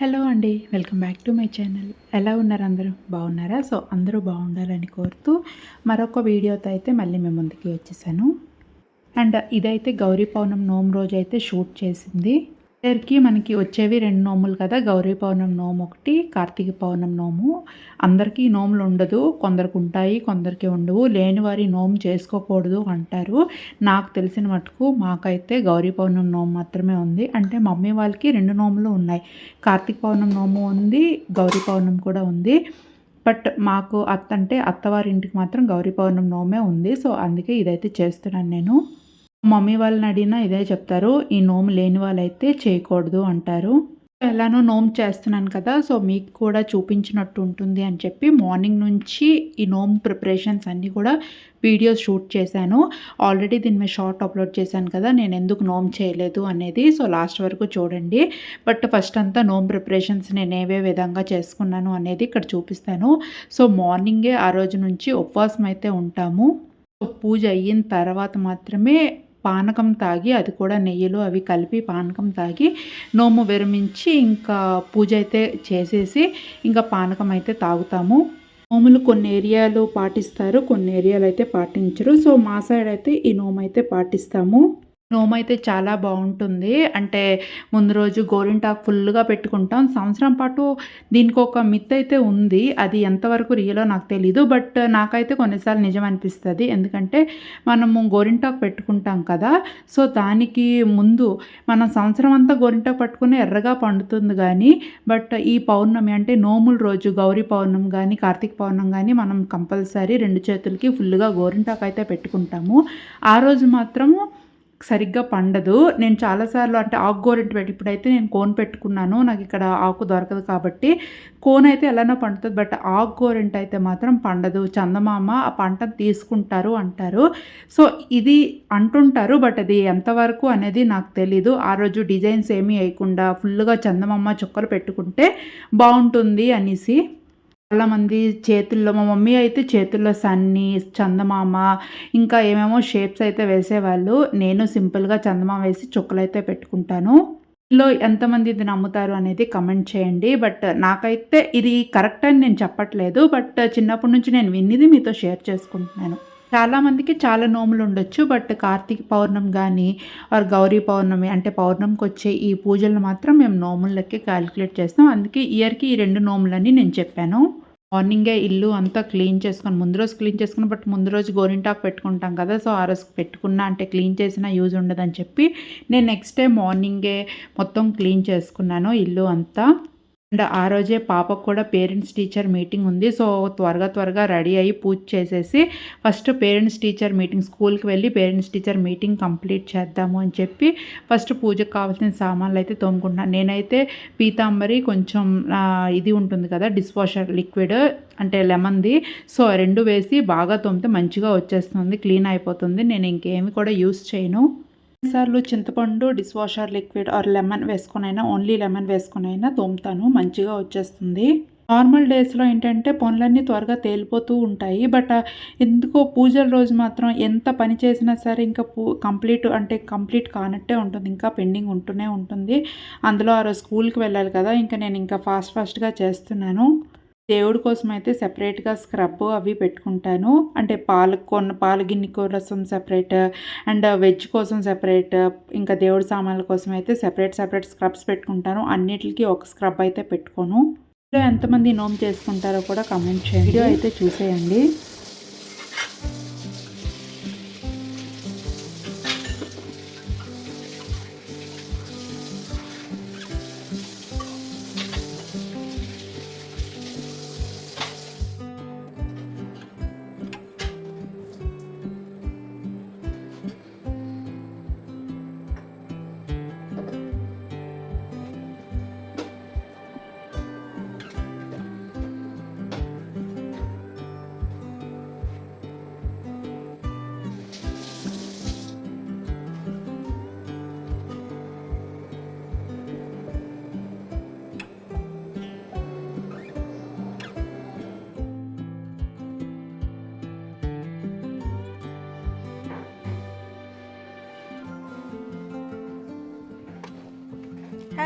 Hello అండి welcome back to my channel. ఎలా ఉన్నారు అందరూ? బాగున్నారా? సో అందరూ బాగుండాలని కోరుతూ మరొక వీడియోతో అయితే మళ్ళీ మేము ముందుకి వచ్చేసాను. అండ్ ఇదైతే గౌరీ పౌర్ణం నోము రోజు అయితే షూట్ చేసింది. ఇద్దరికి మనకి వచ్చేవి రెండు నోములు కదా. గౌరీ పౌర్ణం నోము ఒకటి కార్తీక పౌర్ణం నోము. అందరికీ నోములు ఉండదు. కొందరికి ఉంటాయి కొందరికి ఉండవు. లేని వారి నోము చేసుకోకూడదు అంటారు. నాకు తెలిసిన మటుకు మాకైతే గౌరీ పౌర్ణం నోము మాత్రమే ఉంది. అంటే మమ్మీ వాళ్ళకి రెండు నోములు ఉన్నాయి. కార్తీక పౌర్ణం నోము ఉంది గౌరీ పౌర్ణం కూడా ఉంది. బట్ మాకు అత్త అంటే అత్తవారింటికి మాత్రం గౌరీ పౌర్ణం నోమే ఉంది. సో అందుకే ఇదైతే చేస్తున్నాను నేను. మమ్మీ వాళ్ళని అడిగినా ఇదే చెప్తారు ఈ నోము లేని వాళ్ళైతే చేయకూడదు అంటారు. ఎలానో నోమ్ చేస్తున్నాను కదా సో మీకు కూడా చూపించినట్టు ఉంటుంది అని చెప్పి మార్నింగ్ నుంచి ఈ నోమ్ ప్రిపరేషన్స్ అన్నీ కూడా వీడియోస్ షూట్ చేశాను. ఆల్రెడీ దీని మీద షార్ట్ అప్లోడ్ చేశాను కదా నేను ఎందుకు నోమ్ చేయలేదు అనేది సో లాస్ట్ వరకు చూడండి. బట్ ఫస్ట్ అంతా నోమ్ ప్రిపరేషన్స్ నేను ఏవే విధంగా చేసుకున్నాను అనేది ఇక్కడ చూపిస్తాను. సో మార్నింగే ఆ రోజు నుంచి ఉపవాసం అయితే ఉంటాము పూజ అయిన తర్వాత మాత్రమే పానకం తాగి అది కూడా నెయ్యిలో అవి కలిపి పానకం తాగి నోము విరమించి ఇంకా పూజ అయితే చేసేసి ఇంకా పానకం అయితే తాగుతాము. నోములు కొన్ని ఏరియాలు పాటిస్తారు కొన్ని ఏరియాలు అయితే పాటించరు. సో మా సైడ్ అయితే ఈ నోము అయితే పాటిస్తాము. నోము అయితే చాలా బాగుంటుంది. అంటే ముందు రోజు గోరింటాకు ఫుల్గా పెట్టుకుంటాం. సంవత్సరం పాటు దీనికి ఒక మిత్ అయితే ఉంది. అది ఎంతవరకు రియలో నాకు తెలీదు. బట్ నాకైతే కొన్నిసార్లు నిజం అనిపిస్తుంది. ఎందుకంటే మనము గోరింటాకు పెట్టుకుంటాం కదా. సో దానికి ముందు మనం సంవత్సరం అంతా గోరింటాకు పట్టుకుని ఎర్రగా పండుతుంది కానీ బట్ ఈ పౌర్ణమి అంటే నోముల రోజు గౌరీ పౌర్ణమి కానీ కార్తీక పౌర్ణమి కానీ మనం కంపల్సరీ రెండు చేతులకి ఫుల్గా గోరింటాకు అయితే పెట్టుకుంటాము. ఆ రోజు మాత్రము సరిగ్గా పండదు. నేను చాలాసార్లు అంటే ఆకుగోరెంట్ పెట్టి ఇప్పుడైతే నేను కోన్ పెట్టుకున్నాను. నాకు ఇక్కడ ఆకు దొరకదు కాబట్టి కోన్ అయితే ఎలానో పండుతుంది. బట్ ఆకుగోరెంట్ అయితే మాత్రం పండదు. చందమామ ఆ పంటను తీసుకుంటారు అంటారు. సో ఇది అంటుంటారు బట్ అది ఎంతవరకు అనేది నాకు తెలీదు. ఆ రోజు డిజైన్స్ ఏమీ వేయకుండా ఫుల్గా చందమామ చుక్కలు పెట్టుకుంటే బాగుంటుంది అనేసి చాలామంది చేతుల్లో మా మమ్మీ అయితే చేతుల్లో సన్ని చందమామ ఇంకా ఏమేమో షేప్స్ అయితే వేసేవాళ్ళు. నేను సింపుల్గా చందమామ వేసి చుక్కలు అయితే పెట్టుకుంటాను. లో ఎంతమంది ఇది నమ్ముతారు అనేది కమెంట్ చేయండి. బట్ నాకైతే ఇది కరెక్ట్ అని నేను చెప్పట్లేదు. బట్ చిన్నప్పటి నుంచి నేను విన్నది మీతో షేర్ చేసుకుంటున్నాను. చాలామందికి చాలా నోములు ఉండొచ్చు బట్ కార్తీక పౌర్ణమి కానీ ఆర్ గౌరీ పౌర్ణమి అంటే పౌర్ణమికి వచ్చే ఈ పూజలు మాత్రం మేము నోములకి క్యాలిక్యులేట్ చేస్తాం. అందుకే ఇయర్కి ఈ రెండు నోములని నేను చెప్పాను. మార్నింగే ఇల్లు అంతా క్లీన్ చేసుకొని ముందు రోజు క్లీన్ చేసుకుని బట్ ముందు రోజు గోరింటాకు పెట్టుకుంటాం కదా సో ఆ రోజు పెట్టుకున్నా అంటే క్లీన్ చేసినా యూజ్ ఉండదని చెప్పి నేను నెక్స్ట్ డే మార్నింగే మొత్తం క్లీన్ చేసుకున్నాను ఇల్లు అంతా. అండ్ ఆ రోజే పాపకు కూడా పేరెంట్స్ టీచర్ మీటింగ్ ఉంది. సో త్వరగా త్వరగా రెడీ అయ్యి పూజ చేసేసి ఫస్ట్ పేరెంట్స్ టీచర్ మీటింగ్ స్కూల్కి వెళ్ళి పేరెంట్స్ టీచర్ మీటింగ్ కంప్లీట్ చేద్దాము అని చెప్పి ఫస్ట్ పూజకు కావాల్సిన సామాన్లు అయితే తోముకుంటున్నాను. నేనైతే పీతాంబరి కొంచెం ఇది ఉంటుంది కదా డిష్ వాషర్ లిక్విడ్ అంటే లెమన్ది. సో రెండు వేసి బాగా తోమితే మంచిగా వచ్చేస్తుంది క్లీన్ అయిపోతుంది. నేను ఇంకేమి కూడా యూస్ చేయను. సార్లు చింతపండు dish washer liquid or lemon వేసుకునైనా only lemon వేసుకునైనా తోముతాను. మంచిగా వచ్చేస్తుంది. నార్మల్ డేస్లో ఏంటంటే పనులన్నీ త్వరగా తేలిపోతూ ఉంటాయి. బట్ ఎందుకో పూజల రోజు మాత్రం ఎంత పని చేసినా సరే ఇంకా పూ కంప్లీట్ అంటే కంప్లీట్ కానట్టే ఉంటుంది. ఇంకా పెండింగ్ ఉంటూనే ఉంటుంది. అందులో ఆ రోజు స్కూల్కి వెళ్ళాలి కదా. ఇంకా నేను ఇంకా ఫాస్ట్ ఫాస్ట్గా చేస్తున్నాను. దేవుడి కోసం అయితే సెపరేట్గా స్క్రబ్ అవి పెట్టుకుంటాను. అంటే పాలు కొన్న పాలు గిన్నె రసం సెపరేట్ అండ్ వెజ్ కోసం సెపరేట్ ఇంకా దేవుడి సామాన్ల కోసం అయితే సెపరేట్ సెపరేట్ స్క్రబ్స్ పెట్టుకుంటాను. అన్నిటికీ ఒక స్క్రబ్ అయితే పెట్టుకోను. ఎంతమంది నోమ్ చేసుకుంటారో కూడా కమెంట్ చేయండి. వీడియో అయితే చూసేయండి.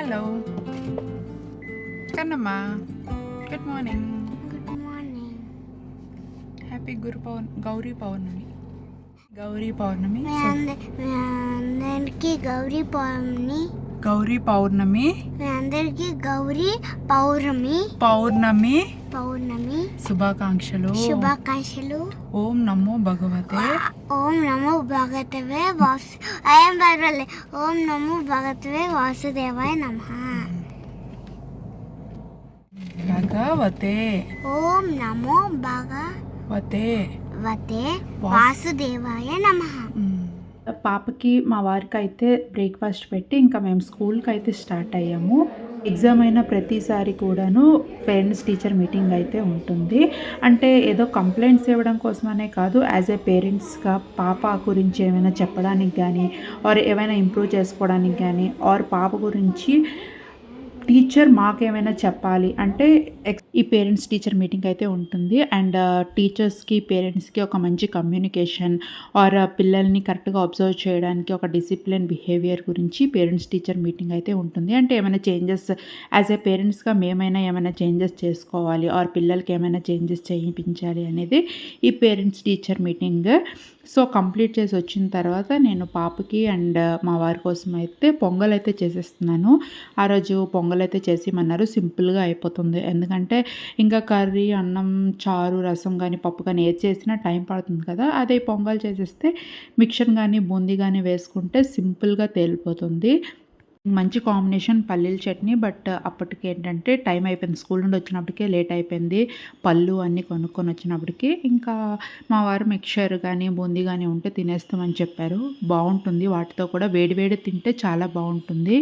Hello Kannamma good morning good morning happy గురు పౌర్ గౌరీ పౌర్ణమి గౌరీ పౌర్ణమి అందరికీ గౌరీ పౌర్ణమి గౌరీ పౌర్ణమి అందరికీ గౌరీ పౌర్ణమి పౌర్ణమి పౌర్ణమి శుభాకాంక్షలు. శుభాకాంక్షలు. ఓం నమో భగవతే. ఓం నమో భగవతవే వాసు అయం పర్వాలే. ఓం నమో భగవతవే వాసుదేవాయ నమ. భగవతే. ఓం నమో భగవతే. వతే వాసుదేవాయ నమ. పాపకి మా వారికి అయితే బ్రేక్ఫాస్ట్ పెట్టి ఇంకా మేము స్కూల్కి అయితే స్టార్ట్ అయ్యాము. ఎగ్జామ్ అయిన ప్రతిసారి కూడాను పేరెంట్స్ టీచర్ మీటింగ్ అయితే ఉంటుంది. అంటే ఏదో కంప్లైంట్స్ ఇవ్వడం కోసమనే కాదు యాజ్ ఏ పేరెంట్స్గా పాప గురించి ఏమైనా చెప్పడానికి కానీ ఆర్ ఏమైనా ఇంప్రూవ్ చేసుకోవడానికి కానీ ఆర్ పాప గురించి టీచర్ మాకేమైనా చెప్పాలి అంటే ఎక్స్ ఈ పేరెంట్స్ టీచర్ మీటింగ్ అయితే ఉంటుంది. అండ్ టీచర్స్కి పేరెంట్స్కి ఒక మంచి కమ్యూనికేషన్ ఆర్ పిల్లల్ని కరెక్ట్గా అబ్జర్వ్ చేయడానికి ఒక డిసిప్లిన్ బిహేవియర్ గురించి పేరెంట్స్ టీచర్ మీటింగ్ అయితే ఉంటుంది. అంటే ఏమైనా చేంజెస్ యాజ్ ఏ పేరెంట్స్గా మేమైనా ఏమైనా చేంజెస్ చేసుకోవాలి ఆర్ పిల్లలకి ఏమైనా చేంజెస్ చేయించాలి అనేది ఈ parents teacher meeting so complete చేసి వచ్చిన తర్వాత నేను పాపకి అండ్ మా వారి కోసం అయితే పొంగల్ అయితే చేసేస్తున్నాను. ఆ రోజు పొంగల్ అయితే చేసేయమన్నారు. సింపుల్గా అయిపోతుంది. ఎందుకంటే ఇంకా కర్రీ అన్నం చారు రసం కానీ పప్పు కానీ ఏది చేసినా టైం పడుతుంది కదా. అదే పొంగల్ చేసేస్తే మిక్చర్ కానీ బూందీ కానీ వేసుకుంటే సింపుల్గా తేలిపోతుంది. మంచి కాంబినేషన్ పల్లీల చట్నీ బట్ అప్పటికి ఏంటంటే టైం అయిపోయింది. స్కూల్ నుండి వచ్చినప్పటికే లేట్ అయిపోయింది. పళ్ళు అన్నీ కొనుక్కొని వచ్చినప్పటికి ఇంకా మా వారు మిక్చర్ కానీ బూందీ కానీ ఉంటే తినేస్తామని చెప్పారు. బాగుంటుంది. వాటితో కూడా వేడి వేడి తింటే చాలా బాగుంటుంది.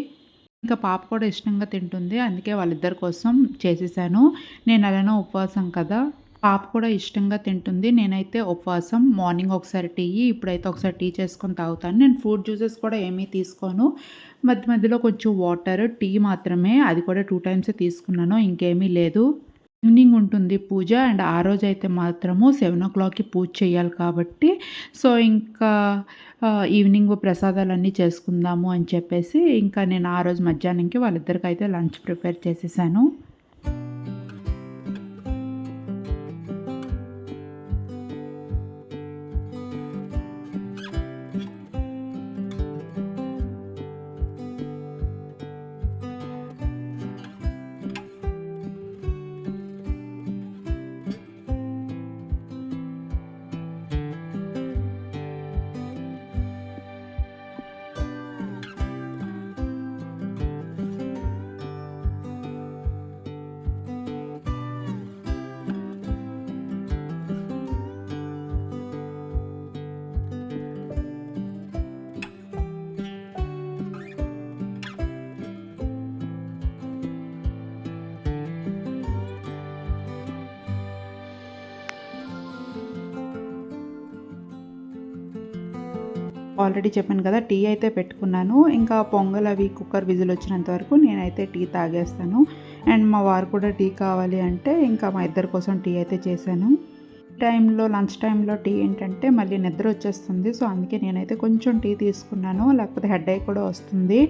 ఇంకా పాప కూడా ఇష్టంగా తింటుంది. అందుకే వాళ్ళిద్దరి కోసం చేసేసాను. నేను అలానే ఉపవాసం కదా. పాప కూడా ఇష్టంగా తింటుంది. నేనైతే ఉపవాసం. మార్నింగ్ ఒకసారి టీ ఇప్పుడైతే ఒకసారి టీ చేసుకొని తాగుతాను. నేను ఫ్రూట్ జ్యూసెస్ కూడా ఏమీ తీసుకోను. మధ్య మధ్యలో కొంచెం వాటర్ టీ మాత్రమే. అది కూడా టూ టైమ్స్ తీసుకున్నాను. ఇంకేమీ లేదు. ఈవినింగ్ ఉంటుంది పూజ. అండ్ ఆ రోజు అయితే మాత్రము సెవెన్ ఓ క్లాక్కి పూజ చేయాలి కాబట్టి. సో ఇంకా ఈవినింగ్ ప్రసాదాలన్నీ చేసుకుందాము అని చెప్పేసి ఇంకా నేను ఆ రోజు మధ్యాహ్నంకి వాళ్ళిద్దరికైతే లంచ్ ప్రిపేర్ చేసేసాను. ఆల్రెడీ చెప్పాను కదా టీ అయితే పెట్టుకున్నాను. ఇంకా పొంగల్ అవి కుక్కర్ విజిల్ వచ్చినంత వరకు నేనైతే టీ తాగేస్తాను. అండ్ మా వారు కూడా టీ కావాలి అంటే ఇంకా మా ఇద్దరి కోసం టీ అయితే చేశాను. టైంలో లంచ్ టైంలో టీ ఏంటంటే మళ్ళీ నిద్ర వచ్చేస్తుంది. సో అందుకే నేనైతే కొంచెం టీ తీసుకున్నాను. లేకపోతే హెడ్ కూడా వస్తుంది.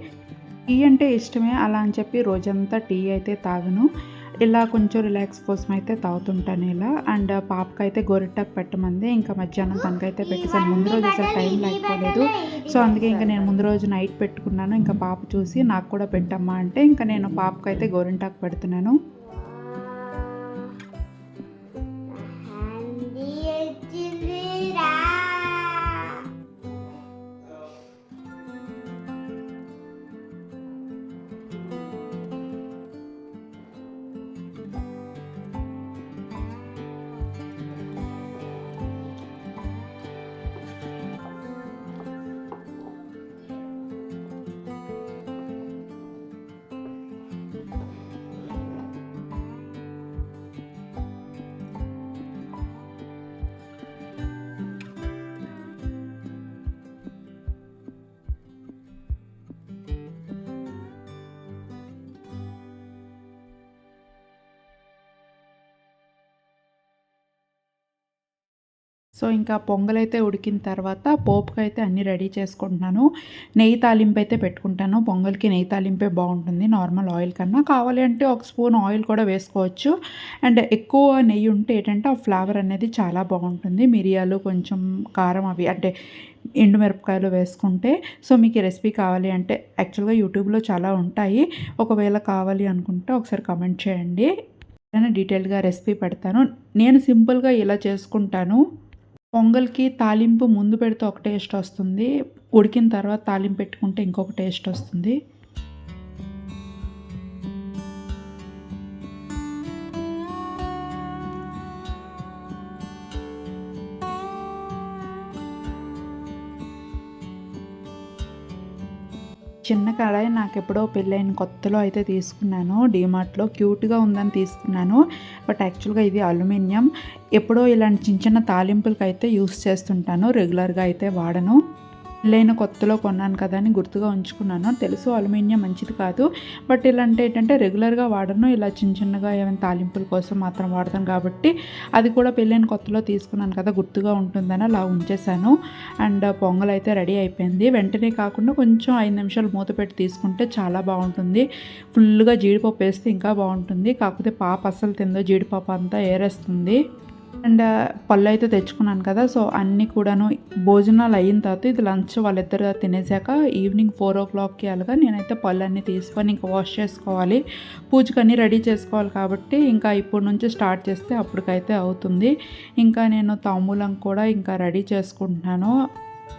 టీ అంటే ఇష్టమే. అలా అని చెప్పి రోజంతా టీ అయితే తాగను. ఇలా కొంచెం రిలాక్స్ కోసం అయితే తాగుతుంటాను ఇలా అండ్ పాపకైతే గోరెట్టాకు పెట్టమంది. ఇంకా మధ్యాహ్నం తనకైతే పెట్టేసాను ముందు రోజు అసలు టైం లేకపోలేదు. సో అందుకే ఇంకా నేను ముందు రోజు నైట్ పెట్టుకున్నాను. ఇంకా పాప చూసి నాకు కూడా పెట్టమ్మా అంటే ఇంకా నేను పాపకైతే గోరింటాకు పెడుతున్నాను. సో ఇంకా పొంగలైతే ఉడికిన తర్వాత పోపుకైతే అన్నీ రెడీ చేసుకుంటున్నాను. నెయ్యి తాలింపు అయితే పెట్టుకుంటాను. పొంగల్కి నెయ్యి తాలింపే బాగుంటుంది. నార్మల్ ఆయిల్ కన్నా కావాలి అంటే ఒక స్పూన్ ఆయిల్ కూడా వేసుకోవచ్చు. అండ్ ఎక్కువ నెయ్యి ఉంటే ఏంటంటే ఆ ఫ్లేవర్ అనేది చాలా బాగుంటుంది. మిరియాలు కొంచెం కారం అవి అంటే ఎండుమిరపకాయలు వేసుకుంటే. సో మీకు ఈ రెసిపీ కావాలి అంటే యాక్చువల్గా యూట్యూబ్లో చాలా ఉంటాయి. ఒకవేళ కావాలి అనుకుంటే ఒకసారి కమెంట్ చేయండి. నేను డీటెయిల్గా రెసిపీ పెడతాను. నేను సింపుల్గా ఇలా చేసుకుంటాను. పొంగల్కి తాలింపు ముందు పెడితే ఒక టేస్ట్ వస్తుంది ఉడికిన తర్వాత తాలింపు పెట్టుకుంటే ఇంకొక టేస్ట్ వస్తుంది. చిన్న కడాయి నాకు ఎప్పుడో పెళ్ళైన కొత్తలో అయితే తీసుకున్నాను. డీమార్ట్లో క్యూట్గా ఉందని తీసుకున్నాను. బట్ యాక్చువల్గా ఇది అల్యూమినియం. ఎప్పుడో ఇలాంటి చిన్న చిన్న తాలింపులకైతే యూస్ చేస్తుంటాను. రెగ్యులర్గా అయితే వాడను. పెళ్ళైన కొత్తలో కొన్నాను కదా అని గుర్తుగా ఉంచుకున్నాను. తెలుసు అల్యూమినియం మంచిది కాదు. బట్ ఇలాంటి ఏంటంటే రెగ్యులర్గా వాడను. ఇలా చిన్న చిన్నగా ఏమైనా తాలింపుల కోసం మాత్రం వాడతాను కాబట్టి అది కూడా పెళ్ళైన కొత్తలో తీసుకున్నాను కదా గుర్తుగా ఉంటుందని అలా ఉంచేశాను. అండ్ పొంగల్ అయితే రెడీ అయిపోయింది. వెంటనే కాకుండా కొంచెం ఐదు నిమిషాలు మూత పెట్టి తీసుకుంటే చాలా బాగుంటుంది. ఫుల్గా జీడిపప్పు వేస్తే ఇంకా బాగుంటుంది. కాకపోతే పాప అస్సలు తిందో జీడిపప్పు అంతా ఏరేస్తుంది. అండ్ పళ్ళు అయితే తెచ్చుకున్నాను కదా సో అన్నీ కూడాను భోజనాలు అయిన తర్వాత ఇది లంచ్ వాళ్ళిద్దరు తినేసాక ఈవినింగ్ ఫోర్ ఓ క్లాక్కి అలాగా నేనైతే పళ్ళు అన్నీ తీసుకొని ఇంకా వాష్ చేసుకోవాలి. పూజకి అన్నీ రెడీ చేసుకోవాలి కాబట్టి ఇంకా ఇప్పటి నుంచి స్టార్ట్ చేస్తే అప్పటికైతే అవుతుంది. ఇంకా నేను తాంబూలం కూడా ఇంకా రెడీ చేసుకుంటున్నాను.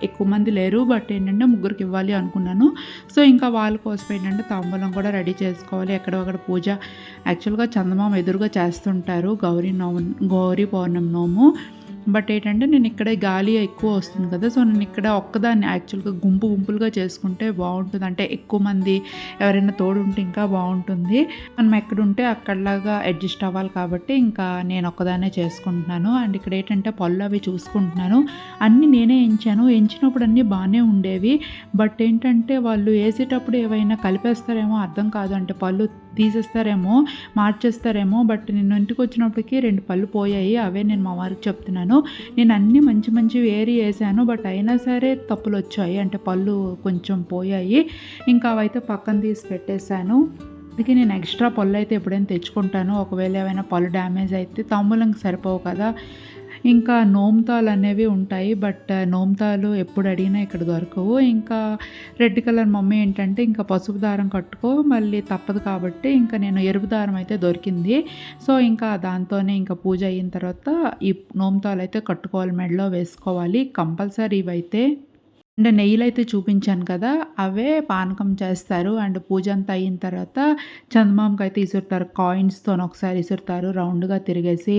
ఎక్కువ మంది లేరు బట్ ఏంటంటే ముగ్గురికి ఇవ్వాలి అనుకున్నాను. సో ఇంకా వాళ్ళ కోసం ఏంటంటే తాంబూలం కూడా రెడీ చేసుకోవాలి. ఎక్కడొక్కడ పూజ యాక్చువల్గా చందమామ ఎదురుగా చేస్తుంటారు గౌరీ నోము గౌరీ పౌర్ణమి నోము. బట్ ఏంటంటే నేను ఇక్కడే గాలి ఎక్కువ వస్తుంది కదా సో నేను ఇక్కడ ఒక్కదాన్ని యాక్చువల్గా గుంపు గుంపులుగా చేసుకుంటే బాగుంటుంది. అంటే ఎక్కువ మంది ఎవరైనా తోడు ఉంటే ఇంకా బాగుంటుంది. మనం ఎక్కడుంటే అక్కడలాగా అడ్జస్ట్ అవ్వాలి కాబట్టి ఇంకా నేను ఒక్కదాన్నే చేసుకుంటున్నాను. అండ్ ఇక్కడ ఏంటంటే పళ్ళు అవి చూసుకుంటున్నాను. అన్నీ నేనే ఎంచాను. ఎంచినప్పుడు అన్నీ బాగానే ఉండేవి. బట్ ఏంటంటే వాళ్ళు వేసేటప్పుడు ఏవైనా కలిపేస్తారేమో అర్థం కాదు. అంటే పళ్ళు తీసేస్తారేమో మార్చేస్తారేమో. బట్ నేను ఇంటికి వచ్చినప్పటికీ రెండు పళ్ళు పోయాయి. అవే నేను మా వారికి చెప్తున్నాను. నేను అన్నీ మంచి మంచి వేరి వేసాను బట్ అయినా సరే తప్పులు వచ్చాయి. అంటే పళ్ళు కొంచెం పోయాయి. ఇంకా అవైతే పక్కన తీసి పెట్టేశాను. అందుకే నేను ఎక్స్ట్రా పళ్ళు అయితే ఎప్పుడైనా తెచ్చుకుంటాను. ఒకవేళ ఏమైనా పళ్ళు డ్యామేజ్ అయితే తమ్ములంకి సరిపోవు కదా. ఇంకా నోమ్తాలు అనేవి ఉంటాయి బట్ నోమ్తాలు ఎప్పుడు అడిగినా ఇక్కడ దొరకవు. ఇంకా రెడ్ కలర్ మమ్మీ ఏంటంటే ఇంకా పసుపు దారం కట్టుకో మళ్ళీ తప్పదు కాబట్టి ఇంకా నేను ఎరుపు దారం అయితే దొరికింది. సో ఇంకా దాంతోనే ఇంకా పూజ అయిన తర్వాత ఈ నోమ్తాలు అయితే కట్టుకోవాలి మెడలో వేసుకోవాలి. కంపల్సరీ ఇవైతే అండ్ నెయ్యిలు అయితే చూపించాను కదా అవే పానకం చేస్తారు. అండ్ పూజ అంతా అయిన తర్వాత చందమామకి అయితే ఇసురుతారు కాయిన్స్తో ఒకసారి ఇసురుతారు రౌండ్గా తిరిగేసి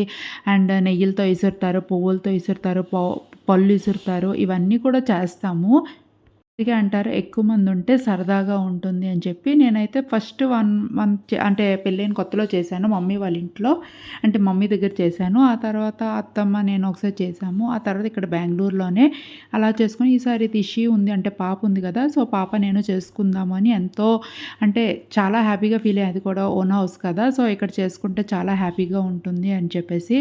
అండ్ నెయ్యిలతో ఇసురుతారు పువ్వులతో ఇసురుతారు పళ్ళు ఇసురుతారు ఇవన్నీ కూడా చేస్తాము. అందుకే అంటారు ఎక్కువ మంది ఉంటే సరదాగా ఉంటుంది అని చెప్పి నేనైతే ఫస్ట్ వన్ మంత్ అంటే పెళ్ళైన కొత్తలో చేశాను మమ్మీ వాళ్ళ ఇంట్లో అంటే మమ్మీ దగ్గర చేశాను. ఆ తర్వాత అత్తమ్మ నేను ఒకసారి చేశాము. ఆ తర్వాత ఇక్కడ బెంగళూరులోనే అలా చేసుకొని ఈసారి తిషి ఉంది అంటే పాప ఉంది కదా సో పాప నేను చేసుకుందాము అని ఎంతో అంటే చాలా హ్యాపీగా ఫీల్ అయ్యేది కూడా ఓన్ హౌస్ కదా సో ఇక్కడ చేసుకుంటే చాలా హ్యాపీగా ఉంటుంది అని చెప్పేసి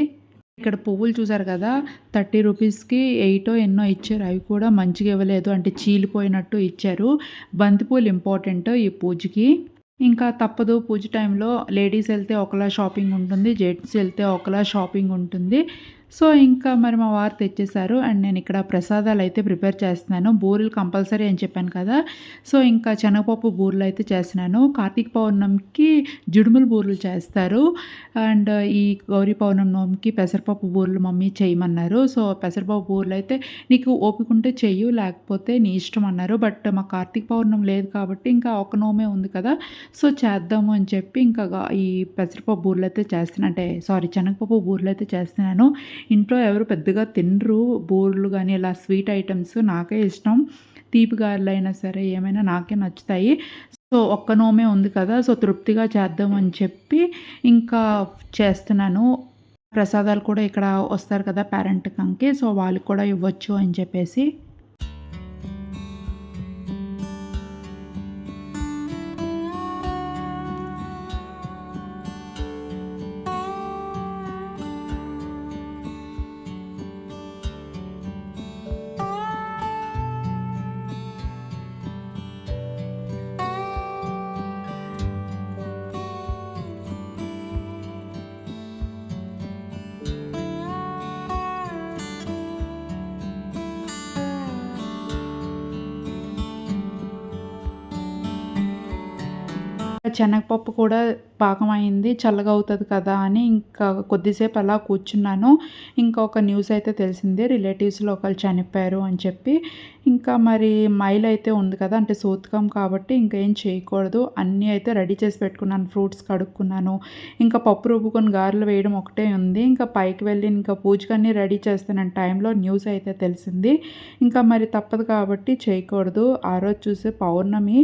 ఇక్కడ పువ్వులు చూసారు కదా థర్టీ రూపీస్కి ఎయిటో ఎన్నో ఇచ్చారు. అవి కూడా మంచిగా ఇవ్వలేదు అంటే చీలిపోయినట్టు ఇచ్చారు. బంతిపూలు ఇంపార్టెంట్ ఈ పూజకి. ఇంకా తప్పదు పూజ టైంలో లేడీస్ వెళ్తే ఒకలా షాపింగ్ ఉంటుంది జెంట్స్ వెళ్తే ఒకలా షాపింగ్ ఉంటుంది. సో ఇంకా మరి మా వారు తెచ్చేశారు. అండ్ నేను ఇక్కడ ప్రసాదాలు అయితే ప్రిపేర్ చేస్తున్నాను. బూరెలు కంపల్సరీ అని చెప్పాను కదా. సో ఇంకా శనగపప్పు బూరెలు అయితే చేస్తున్నాను. కార్తీక పౌర్ణమికి జుడుములు బూరెలు చేస్తారు. అండ్ ఈ గౌరీ పౌర్ణమికి పెసరపప్పు బూరెలు మమ్మీ చేయమన్నారు. సో పెసరపప్పు బూరెలు అయితే నీకు ఓపిక ఉంటే చెయ్యు లేకపోతే నీ ఇష్టం అన్నారు. బట్ మా కార్తీక పౌర్ణమి లేదు కాబట్టి ఇంకా ఒక నోమే ఉంది కదా. సో చేద్దాము అని చెప్పి ఇంకా ఈ పెసరపప్పు బూరెలు అయితే చేస్తున్నాను అంటే సారీ శనగపప్పు బూరెలు అయితే చేస్తున్నాను. ఇంట్లో ఎవరు పెద్దగా తినరు బూరెలు కానీ ఇలా స్వీట్ ఐటమ్స్ నాకే ఇష్టం. తీపి గారెలు అయినా సరే ఏమైనా నాకే నచ్చుతాయి. సో ఒక్క నోమే ఉంది కదా సో తృప్తిగా చేద్దాం అని చెప్పి ఇంకా చేస్తున్నాను. ప్రసాదాలు కూడా ఇక్కడ వస్తారు కదా పేరెంట్ కంకి సో వాళ్ళకి కూడా ఇవ్వచ్చు అని చెప్పేసి. శనగపప్పు కూడా పాకం అయింది చల్లగా అవుతుంది కదా అని ఇంకా కొద్దిసేపు అలా కూర్చున్నాను. ఇంకా ఒక న్యూస్ అయితే తెలిసింది రిలేటివ్స్లో ఒకళ్ళు చనిపోయారు అని చెప్పి. ఇంకా మరి మైల్ అయితే ఉంది కదా అంటే సూతకం కాబట్టి ఇంకా ఏం చేయకూడదు. అన్నీ అయితే రెడీ చేసి పెట్టుకున్నాను ఫ్రూట్స్ కడుక్కున్నాను. ఇంకా పప్పు రుబ్బుకొని గారెలు వేయడం ఒకటే ఉంది. ఇంకా పైకి వెళ్ళి ఇంకా పూజకన్నీ రెడీ చేస్తున్న టైంలో న్యూస్ అయితే తెలిసింది. ఇంకా మరి తప్పదు కాబట్టి చేయకూడదు. ఆ రోజు చూసే పౌర్ణమి.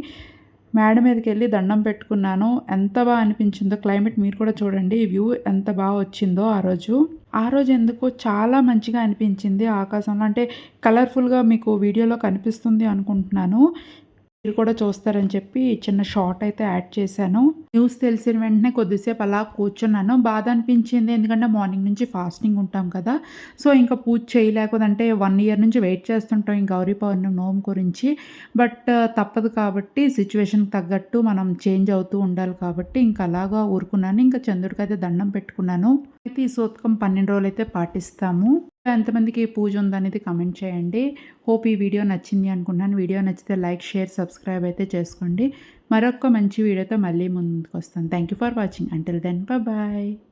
మేడ మీదకి వెళ్ళి దండం పెట్టుకున్నాను. ఎంత బాగా అనిపించిందో క్లైమేట్ మీరు కూడా చూడండి. వ్యూ ఎంత బాగా వచ్చిందో ఆ రోజు. ఆ రోజు ఎందుకో చాలా మంచిగా అనిపించింది ఆకాశంలో. అంటే కలర్ఫుల్గా మీకు వీడియోలో కనిపిస్తుంది అనుకుంటున్నాను. మీరు కూడా చూస్తారని చెప్పి చిన్న షార్ట్ అయితే యాడ్ చేశాను. న్యూస్ తెలిసిన వెంటనే కొద్దిసేపు అలా కూర్చున్నాను. బాధ అనిపించింది ఎందుకంటే మార్నింగ్ నుంచి ఫాస్టింగ్ ఉంటాం కదా. సో ఇంకా పూజ చేయలేకపోతే వన్ ఇయర్ నుంచి వెయిట్ చేస్తుంటాం ఈ గౌరీ పౌర్ణమి నోము గురించి. బట్ తప్పదు కాబట్టి సిచ్యువేషన్కి తగ్గట్టు మనం చేంజ్ అవుతూ ఉండాలి కాబట్టి ఇంకా అలాగా ఊరుకున్నాను. ఇంకా చంద్రుడికి అయితే దండం పెట్టుకున్నాను. అయితే ఈ సూతకం పన్నెండు రోజులు అయితే పాటిస్తాము. ఎంతమందికి పూజ ఉందనేది కమెంట్ చేయండి. హోప్ ఈ వీడియో నచ్చింది అనుకున్నాను వీడియో నచ్చితే లైక్ షేర్ సబ్స్క్రైబ్ అయితే చేసుకోండి. మరొక మంచి వీడియోతో మళ్ళీ ముందుకు వస్తాను thank you for watching until then bye